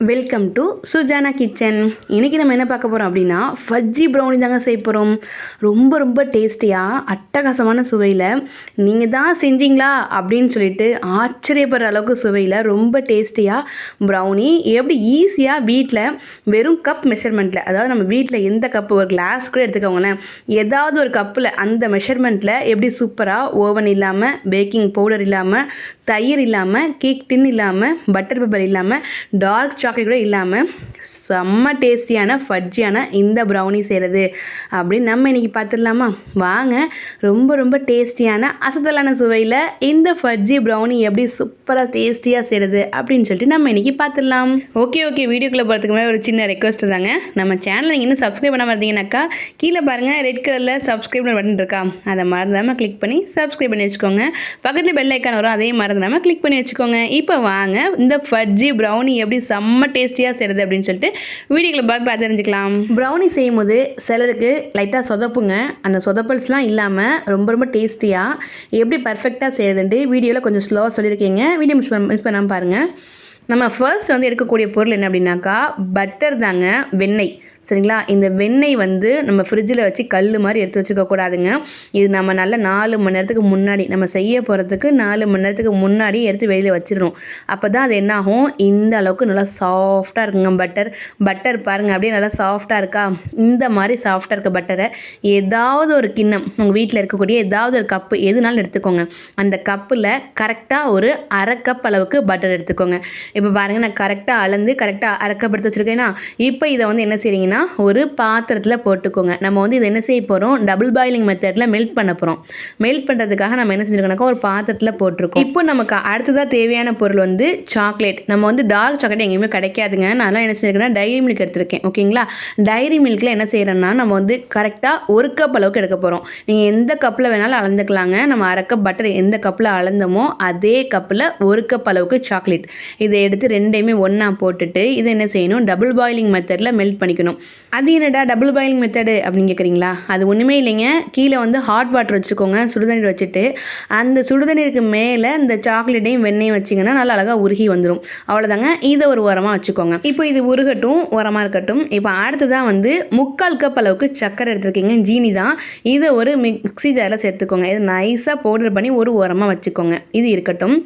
Welcome to Sujana kitchen இன்றைக்கி நம்ம என்ன பார்க்க போகிறோம் அப்படின்னா ஃபஜ்ஜி ப்ரௌனி தாங்க செய்ய போகிறோம் ரொம்ப ரொம்ப டேஸ்டியாக அட்டகாசமான சுவையில். நீங்கள் தான் செஞ்சீங்களா அப்படின்னு சொல்லிட்டு ஆச்சரியப்படுற அளவுக்கு சுவையில் ரொம்ப டேஸ்டியாக ப்ரௌனி எப்படி ஈஸியாக வீட்டில் வெறும் கப் மெஷர்மெண்ட்டில் அதாவது நம்ம வீட்டில் எந்த கப்பு ஒரு கிளாஸ் கூட எடுத்துக்கோங்களேன் ஏதாவது ஒரு கப்பில் அந்த மெஷர்மெண்ட்டில் எப்படி சூப்பராக ஓவன் இல்லாமல் பேக்கிங் பவுடர் இல்லாமல் தயிர் இல்லாமல் கேக் டின் இல்லாமல் பட்டர் பேப்பர் இல்லாமல் டார்க் சாக்லேட் கூட இல்லாமல் செம்ம டேஸ்டியான ஃபட்ஜியான இந்த ப்ரௌனி செய்கிறது அப்படின்னு நம்ம இன்றைக்கி பார்த்துடலாமா வாங்க ரொம்ப ரொம்ப டேஸ்டியான அசத்தலான சுவையில் இந்த ஃபட்ஜி ப்ரௌனி எப்படி சூப்பராக டேஸ்டியாக செய்கிறது அப்படின்னு சொல்லிட்டு நம்ம இன்றைக்கி பார்த்துடலாம் ஓகே ஓகே வீடியோக்குள்ளே போகிறதுக்கு முன்னாடி ஒரு சின்ன ரெக்வஸ்ட் தாங்க. நம்ம சேனலை நீங்கள் இன்னும் சப்ஸ்கிரைப் பண்ண பார்த்தீங்கன்னாக்கா கீழே பாருங்கள் ரெட் கலரில் சப்ஸ்கிரைப் பட்டன் இருக்கா? அதை மறந்துடாமல் கிளிக் பண்ணி சப்ஸ்கிரைப் பண்ணி வச்சுக்கோங்க. பக்கத்தில் பெல் ஐக்கான் வரும் அதே மறந்து மறந்துடாமல் கிளிக் பண்ணி வச்சுக்கோங்க. இப்போ வாங்க இந்த ஃபட்ஜி ப்ரௌனி எப்படி செம்ம டேஸ்டியாக செய்கிறது அப்படின்னு சொல்லிட்டு வீடியோக்குள்ள பார்த்து பார்த்து தெரிஞ்சுக்கலாம். ப்ரௌனி செய்யும் போது சிலருக்கு லைட்டாக சொதப்புங்க. அந்த சொதப்பல்ஸ்லாம் இல்லாமல் ரொம்ப ரொம்ப டேஸ்டியாக எப்படி பர்ஃபெக்டாக செய்யறதுன்ட்டு வீடியோவில் கொஞ்சம் ஸ்லோவாக சொல்லியிருக்கீங்க. வீடியோ மிஸ் பண்ண மிஸ் பண்ணாமல் பாருங்கள் நம்ம ஃபர்ஸ்ட் வந்து எடுக்கக்கூடிய பொருள் என்ன அப்படின்னாக்கா பட்டர் தாங்க வெண்ணெய். சரிங்களா? இந்த வெண்ணெய் வந்து நம்ம ஃப்ரிட்ஜில் வச்சு கல் மாதிரி எடுத்து வச்சுக்கக்கூடாதுங்க இது நம்ம நல்ல நாலு மணி நேரத்துக்கு முன்னாடி நம்ம செய்ய போகிறதுக்கு நாலு மணி நேரத்துக்கு முன்னாடி எடுத்து வெளியில் வச்சிடணும். அப்போ தான் அது என்னாகும்? இந்த அளவுக்கு நல்லா சாஃப்டாக இருக்குங்க பட்டர் பட்டர் பாருங்கள் அப்படியே நல்லா சாஃப்டாக இருக்கா? இந்த மாதிரி சாஃப்டாக இருக்க பட்டரை ஏதாவது ஒரு கிண்ணம் உங்கள் வீட்டில் இருக்கக்கூடிய ஏதாவது ஒரு கப்பு எதுனாலும் எடுத்துக்கோங்க. அந்த கப்பில் கரெக்டாக ஒரு அரை கப் அளவுக்கு பட்டர் எடுத்துக்கோங்க. இப்போ பாருங்கள் நான் கரெக்டாக அளந்து கரெக்டாக அரை கப் எடுத்து வச்சுருக்கேன்னா இப்போ இதை வந்து என்ன செய்றீங்கன்னா ஒரு பாத்திரத்தில் போட்டுக்கோங்க. நம்ம வந்து இதை என்ன செய்ய போகிறோம் டபுள் பாயிலிங் மெத்தடில் மெல்ட் பண்ண போகிறோம் மெல்ட் பண்ணுறதுக்காக நம்ம என்ன செஞ்சுருக்கோம்னாக்கா ஒரு பாத்திரத்தில் போட்டிருக்கோம். இப்போ நமக்கு அடுத்ததாக தேவையான பொருள் வந்து சாக்லேட் நம்ம வந்து டார்க் சாக்லேட் எங்கேயுமே கிடைக்காதுங்க. நான் என்ன செஞ்சுருக்கேன்னா டைரி மில்க் எடுத்திருக்கேன். ஓகேங்களா டைரி மில்கில் என்ன செய்கிறோன்னா நம்ம வந்து கரெக்டாக ஒரு கப் அளவுக்கு எடுக்க போகிறோம் நீங்கள் எந்த கப்பில் வேணாலும் அளந்துக்கலாங்க. நம்ம அரை கப் பட்டர் எந்த கப்பில் அளந்தோமோ அதே கப்பில் ஒரு கப் அளவுக்கு சாக்லேட் இதை எடுத்து ரெண்டையுமே ஒன்றா போட்டுட்டு இதை என்ன செய்யணும்? டபுள் பாயிலிங் மெத்தடில் மெல்ட் பண்ணிக்கணும். அது என்னடா டபுள் பாயிலிங் மெத்தடு அப்படின்னு கேட்குறீங்களா அது ஒன்றுமே இல்லைங்க. கீழே வந்து ஹாட் வாட்டர் வச்சுக்கோங்க சுடுதண்ணீர் வச்சுட்டு அந்த சுடுதண்ணீருக்கு மேலே இந்த சாக்லேட்டையும் வெண்ணெயும் வச்சிங்கன்னா நல்லா அழகாக உருகி வந்துடும் அவ்வளோதாங்க இதை ஒரு உரமாக வச்சுக்கோங்க. இப்போ இது உருகட்டும் உரமாக இருக்கட்டும். இப்போ அடுத்ததான் வந்து முக்கால் கப் அளவுக்கு சக்கரை எடுத்துருக்கீங்க. ஜீனி தான். இதை ஒரு மிக்ஸி ஜாரில் சேர்த்துக்கோங்க. இது நைஸாக பவுடர் பண்ணி ஒரு உரமாக வச்சுக்கோங்க. இது இருக்கட்டும்.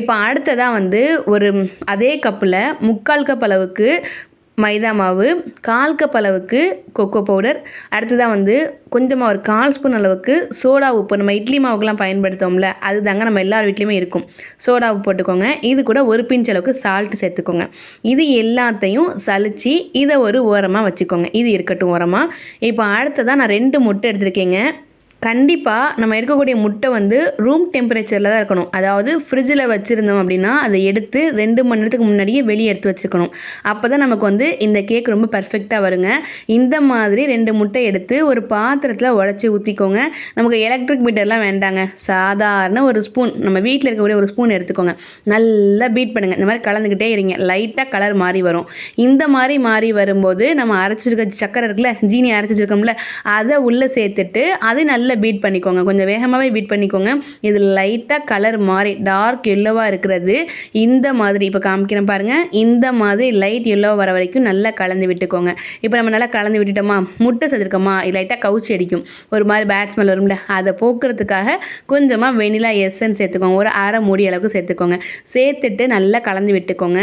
இப்போ அடுத்ததாக வந்து ஒரு அதே கப்பில் முக்கால் கப் அளவுக்கு மைதா மாவு கால் கப் அளவுக்கு கொக்கோ பவுடர் அடுத்ததாக வந்து கொஞ்சமாக ஒரு கால் ஸ்பூன் அளவுக்கு சோடா உப்பு. நம்ம இட்லி மாவுக்கெலாம் பயன்படுத்தோம்ல அது தாங்க நம்ம எல்லார் வீட்லேயுமே இருக்கும். சோடா உப்பு போட்டுக்கோங்க. இது கூட ஒரு பிஞ்ச் அளவுக்கு சால்ட் சேர்த்துக்கோங்க. இது எல்லாத்தையும் சலித்து இதை ஒரு ஓரமாக வச்சுக்கோங்க. இது இருக்கட்டும் ஓரமாக இப்போ அடுத்ததாக நான் ரெண்டு முட்டை எடுத்திருக்கேங்க. கண்டிப்பாக நம்ம எடுக்கக்கூடிய முட்டை வந்து ரூம் டெம்பரேச்சரில் தான் இருக்கணும். அதாவது ஃப்ரிட்ஜில் வச்சுருந்தோம் அப்படின்னா அதை எடுத்து ரெண்டு மணி நேரத்துக்கு முன்னாடியே வெளியே எடுத்து வச்சுக்கணும். அப்போ தான் நமக்கு வந்து இந்த கேக் ரொம்ப பர்ஃபெக்டாக வருங்க. இந்த மாதிரி ரெண்டு முட்டை எடுத்து ஒரு பாத்திரத்தில் உடச்சி ஊற்றிக்கோங்க நமக்கு எலக்ட்ரிக் பீட்டர்லாம் வேண்டாங்க. சாதாரண ஒரு ஸ்பூன் நம்ம வீட்டில் இருக்கக்கூடிய ஒரு ஸ்பூன் எடுத்துக்கோங்க. நல்லா பீட் பண்ணுங்கள் இந்த மாதிரி கலந்துக்கிட்டே இருங்க. லைட்டாக கலர் மாறி வரும். இந்த மாதிரி மாறி வரும்போது நம்ம அரைச்சிருக்க சக்கரை இருக்குல்ல ஜீனி அரைச்சி வச்சுருக்கோம்ல அதை உள்ளே சேர்த்துட்டு அதை நல்லா நல்லா பீட் பண்ணிக்கோங்க. கொஞ்சம் வேகமாகவே பீட் பண்ணிக்கோங்க. இது லைட்டாக கலர் மாறி டார்க் எல்லோவாக இருக்கிறது. இந்த மாதிரி இப்போ காமிக்கிறேன் பாருங்கள் இந்த மாதிரி லைட் எல்லோ வர வரைக்கும் நல்லா கலந்து விட்டுக்கோங்க. இப்போ நம்ம நல்லா கலந்து விட்டுட்டோமா? முட்டை செஞ்சுருக்கோமா? லைட்டாக கவுச்சி அடிக்கும். ஒரு மாதிரி பேட் ஸ்மெல் வரும்ல அதை போக்குறதுக்காக கொஞ்சமாக வெனிலா எசன் சேர்த்துக்கோங்க. ஒரு அரை மூடி அளவுக்கு சேர்த்துக்கோங்க. சேர்த்துட்டு நல்லா கலந்து விட்டுக்கோங்க.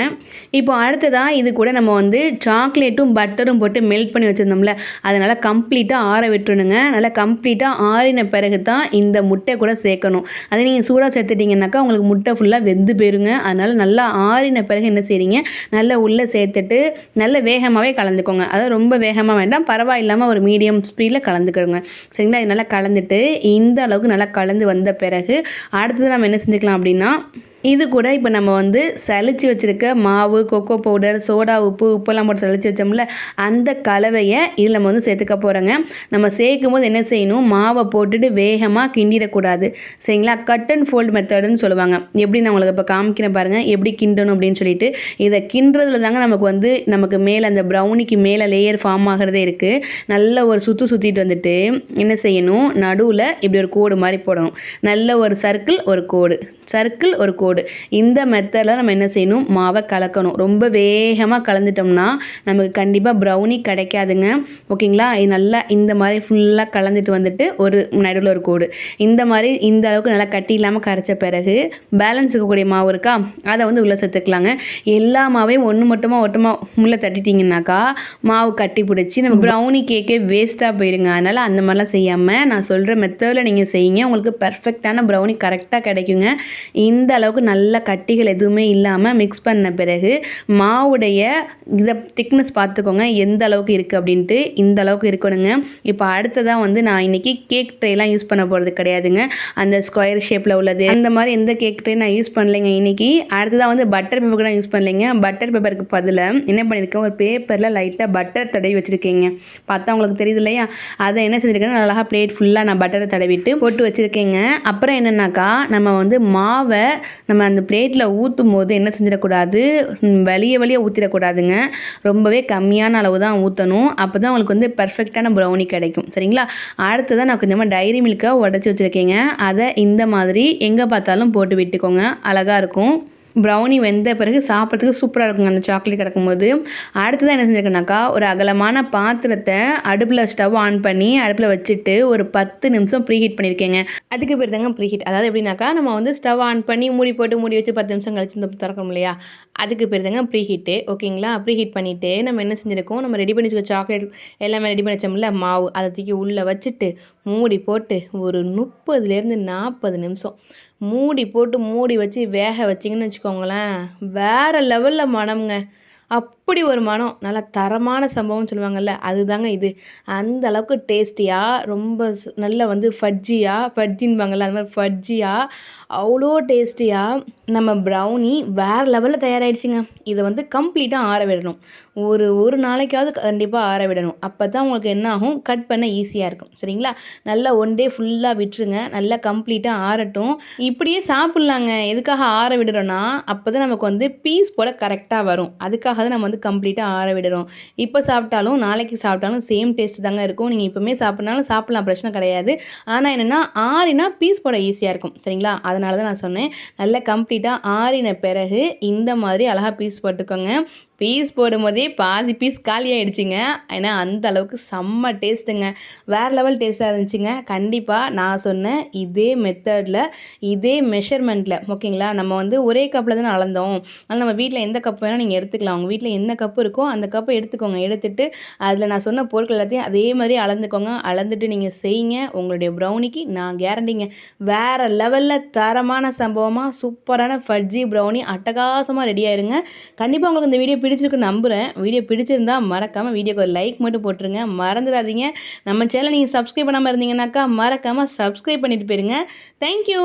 இப்போ அடுத்ததாக இது கூட நம்ம வந்து சாக்லேட்டும் பட்டரும் போட்டு மெல்ட் பண்ணி வச்சுருந்தோம்ல அதனால் கம்ப்ளீட்டாக ஆற விட்டுருணுங்க நல்லா கம்ப்ளீட்டாக ஆறின பிறகு தான் இந்த முட்டை கூட சேர்க்கணும். அதை நீங்கள் சூடாக சேர்த்துட்டிங்கனாக்கா உங்களுக்கு முட்டை ஃபுல்லாக வெந்து போயிருங்க. அதனால் நல்லா ஆறின பிறகு என்ன செய்கிறீங்க நல்லா உள்ளே சேர்த்துட்டு நல்ல வேகமாகவே கலந்துக்கோங்க. அதாவது ரொம்ப வேகமாக வேண்டாம். பரவாயில்லாமல் ஒரு மீடியம் ஸ்பீடில் கலந்துக்கிறோங்க சரிங்களா? இது நல்லா கலந்துட்டு இந்த அளவுக்கு நல்லா கலந்து வந்த பிறகு அடுத்தது நம்ம என்ன செஞ்சுக்கலாம் அப்படின்னா இது கூட இப்போ நம்ம வந்து சளிச்சு வச்சுருக்க மாவு கொக்கோ பவுடர் சோடா உப்பு உப்பெல்லாம் போட்டு சளிச்சு வச்சோம்ல அந்த கலவையை இதில் நம்ம வந்து சேர்த்துக்க போகிறோங்க நம்ம சேர்க்கும் போது என்ன செய்யணும்? மாவை போட்டுட்டு வேகமாக கிண்டிடக்கூடாது. சரிங்களா? கட் அண்ட் ஃபோல்டு மெத்தடுன்னு சொல்லுவாங்க. எப்படி நான் உங்களுக்கு இப்போ காமிக்கிறேன் பாருங்கள் எப்படி கிண்டணும் அப்படின்னு சொல்லிட்டு. இதை கிண்டுறதுல தாங்க நமக்கு வந்து நமக்கு மேலே அந்த ப்ரௌனிக்கு மேலே லேயர் ஃபார்ம் ஆகிறதே இருக்குது நல்ல ஒரு சுற்று சுற்றிட்டு வந்துட்டு என்ன செய்யணும்? நடுவில் இப்படி ஒரு கோடு மாதிரி போடணும். நல்ல ஒரு சர்க்கிள் ஒரு கோடு. சர்க்கிள் ஒரு கோடு. மெத்தடு இந்த மெத்தடில் நம்ம என்ன செய்யணும்? மாவை கலக்கணும். ரொம்ப வேகமாக கலந்துட்டோம்னா நமக்கு கண்டிப்பாக ப்ரௌனி கிடைக்காதுங்க. ஓகேங்களா? இது நல்லா இந்த மாதிரி ஃபுல்லாக கலந்துட்டு வந்துட்டு ஒரு நடுவில் ஒரு கோடு. இந்த மாதிரி இந்த அளவுக்கு நல்லா கட்டி இல்லாமல் கரைச்ச பிறகு பேலன்ஸ் இருக்கக்கூடிய மாவு இருக்கா? அதை வந்து உள்ளே சேர்த்துக்கலாங்க. எல்லா மாவையும் ஒன்று மட்டுமா ஒட்டமாக உள்ளே தட்டிட்டிங்கனாக்கா மாவு கட்டி பிடிச்சி நம்ம ப்ரௌனி கேக்கே வேஸ்ட்டாக போயிருங்க. அதனால் அந்த மாதிரிலாம் செய்யாமல் நான் சொல்கிற மெத்தடில் நீங்கள் செய்யுங்க. உங்களுக்கு பர்ஃபெக்டான ப்ரௌனி கரெக்டாக கிடைக்குங்க. இந்த அளவுக்கு நல்ல கட்டிகள் எதுவுமே இல்லாமல் மிக்ஸ் பண்ண பிறகு மாவுடைய இதை திக்னஸ் பார்த்துக்கோங்க. எந்த அளவுக்கு இருக்குது அப்படின்ட்டு இந்த அளவுக்கு இருக்கணுங்க. இப்போ அடுத்ததாக வந்து நான் இன்றைக்கி கேக் ட்ரேலாம் யூஸ் பண்ண போகிறது கிடையாதுங்க. அந்த ஸ்கொயர் ஷேப்பில் உள்ளது. அந்த மாதிரி எந்த கேக் ட்ரே நான் யூஸ் பண்ணலைங்க இன்றைக்கி அடுத்ததாக வந்து பட்டர் பேப்பர் கூட யூஸ் பண்ணலைங்க. பட்டர் பேப்பருக்கு பதிலாக என்ன பண்ணியிருக்கேன் ஒரு பேப்பரில் லைட்டாக பட்டர் தடவி வச்சுருக்கேங்க. பார்த்தா உங்களுக்கு தெரியுது இல்லையா? அதை என்ன செஞ்சுருக்கேன்னா அழகாக பிளேட் ஃபுல்லாக நான் பட்டரை தடவிட்டு போட்டு வச்சுருக்கேங்க. அப்புறம் என்னென்னாக்கா நம்ம வந்து மாவை நம்ம அந்த பிளேட்டில் ஊற்றும் போது என்ன செஞ்சிடக்கூடாது? வெளியே வெளியே ஊற்றிடக்கூடாதுங்க ரொம்பவே கம்மியான அளவு தான் ஊற்றணும் அப்போ தான் உங்களுக்கு வந்து பர்ஃபெக்டான ப்ரௌனி கிடைக்கும். சரிங்களா? அடுத்ததான் நான் கொஞ்சமாக டைரி மில்க்காக உடச்சி வச்சுருக்கேங்க. அதை இந்த மாதிரி எங்கே பார்த்தாலும் போட்டு விட்டுக்கோங்க. அழகாக இருக்கும். ப்ரௌனி வெந்த பிறகு சாப்பிட்றதுக்கு சூப்பராக இருக்குங்க. அந்த சாக்லேட் கிடக்கும்போது. அடுத்ததான் என்ன செஞ்சுருக்கேனாக்கா ஒரு அகலமான பாத்திரத்தை அடுப்பில் ஸ்டவ் ஆன் பண்ணி அடுப்பில் வச்சுட்டு ஒரு பத்து நிமிஷம் ப்ரீஹீட் பண்ணியிருக்கேங்க அதுக்கு பேர் தாங்க ப்ரீஹீட் அதாவது எப்படின்னாக்கா நம்ம வந்து ஸ்டவ் ஆன் பண்ணி மூடி போட்டு மூடி வச்சு பத்து நிமிஷம் கழிச்சு இந்த திறக்கணும் இல்லையா? அதுக்கு பேர் தாங்க ப்ரீஹீட்டு ஓகேங்களா? ப்ரீஹீட் பண்ணிவிட்டு நம்ம என்ன செஞ்சுருக்கோம்? நம்ம ரெடி பண்ணி வச்சுக்க சாக்லேட் எல்லாமே ரெடி பண்ணி வச்சோம்ல மாவு. அதை தூக்கி உள்ளே வச்சுட்டு மூடி போட்டு ஒரு முப்பதுலேருந்து நாற்பது நிமிஷம். மூடி போட்டு மூடி வச்சு வேக வச்சிங்கன்னு வச்சுக்கோங்களேன். வேறு லெவலில் மனம்ங்க. அப்படி ஒரு மனம் நல்லா தரமான சம்பவம்னு சொல்லுவாங்கல்ல அதுதாங்க இது. அந்த அளவுக்கு டேஸ்டியாக ரொம்ப நல்ல வந்து ஃபட்ஜியாக ஃபட்ஜின்பாங்கல்ல அந்த மாதிரி ஃபட்ஜியாக அவ்வளோ டேஸ்டியாக நம்ம ப்ரௌனி வேறு லெவலில் தயாராகிடுச்சிங்க இதை வந்து கம்ப்ளீட்டாக ஆற விடணும். ஒரு ஒரு நாளைக்காவது கண்டிப்பாக ஆற விடணும். அப்போ தான் உங்களுக்கு என்ன ஆகும்? கட் பண்ண ஈஸியாக இருக்கும். சரிங்களா? நல்லா ஒன் டே ஃபுல்லாக விட்டுருங்க. நல்லா கம்ப்ளீட்டாக ஆறட்டும். இப்படியே சாப்பிட்லாங்க. எதுக்காக ஆற விடுறோன்னா அப்போ தான் நமக்கு வந்து பீஸ் போல் கரெக்டாக வரும். அதுக்காக தான் நம்ம வந்து கம்ப்ளீட்டாக ஆற விடுறோம் இப்போ சாப்பிட்டாலும் நாளைக்கு சாப்பிட்டாலும் சேம் டேஸ்ட் தாங்க இருக்கும். நீங்கள் இப்போவுமே சாப்பிட்னாலும் சாப்பிட்லாம் பிரச்சனை கிடையாது. ஆனால் என்னென்னா ஆறினா பீஸ் போட ஈஸியாக இருக்கும். சரிங்களா? அதனால தான் நான் சொன்னேன். நல்லா கம்ப்ளீட்டாக ஆறின பிறகு இந்த மாதிரி அழகாக பீஸ் போட்டுக்கோங்க. பீஸ் போடும்போதே பாதி பீஸ் காலி ஆகிடுச்சிங்க ஏன்னா அந்த அளவுக்கு செம்ம டேஸ்ட்டுங்க. வேறு லெவல் டேஸ்ட்டாக இருந்துச்சுங்க. கண்டிப்பாக நான் சொன்னேன் இதே மெத்தடில் இதே மெஷர்மெண்ட்டில் ஓகேங்களா நம்ம வந்து ஒரே கப்பில் தானே அளந்தோம். ஆனால் நம்ம வீட்டில் எந்த கப் வேணால் நீங்கள் எடுத்துக்கலாம். உங்கள் வீட்டில் என்ன கப்பு இருக்கோ அந்த கப்பை எடுத்துக்கோங்க. எடுத்துட்டு அதில் நான் சொன்ன பொருட்கள் எல்லாத்தையும் அதே மாதிரி அளந்துக்கோங்க. அளந்துட்டு நீங்கள் செய்யுங்க. உங்களுடைய ப்ரௌனிக்கு நான் கேரண்டிங்க வேறு லெவலில் தரமான சம்பவமாக சூப்பரான ஃபட்ஜி ப்ரௌனி அட்டகாசமாக ரெடி ஆயிருங்க. கண்டிப்பாக உங்களுக்கு இந்த வீடியோ பிடிச்சிருக்கு நம்புகிறேன் வீடியோ பிடிச்சிருந்தா மறக்காமல் வீடியோக்கு ஒரு லைக் மட்டும் போட்டுருங்க. மறந்துடாதீங்க. நம்ம சேனல் நீங்கள் சப்ஸ்கிரைப் பண்ணாமல் இருந்தீங்கன்னாக்கா மறக்காமல் சப்ஸ்கிரைப் பண்ணிட்டு போயிருங்க. தேங்க்யூ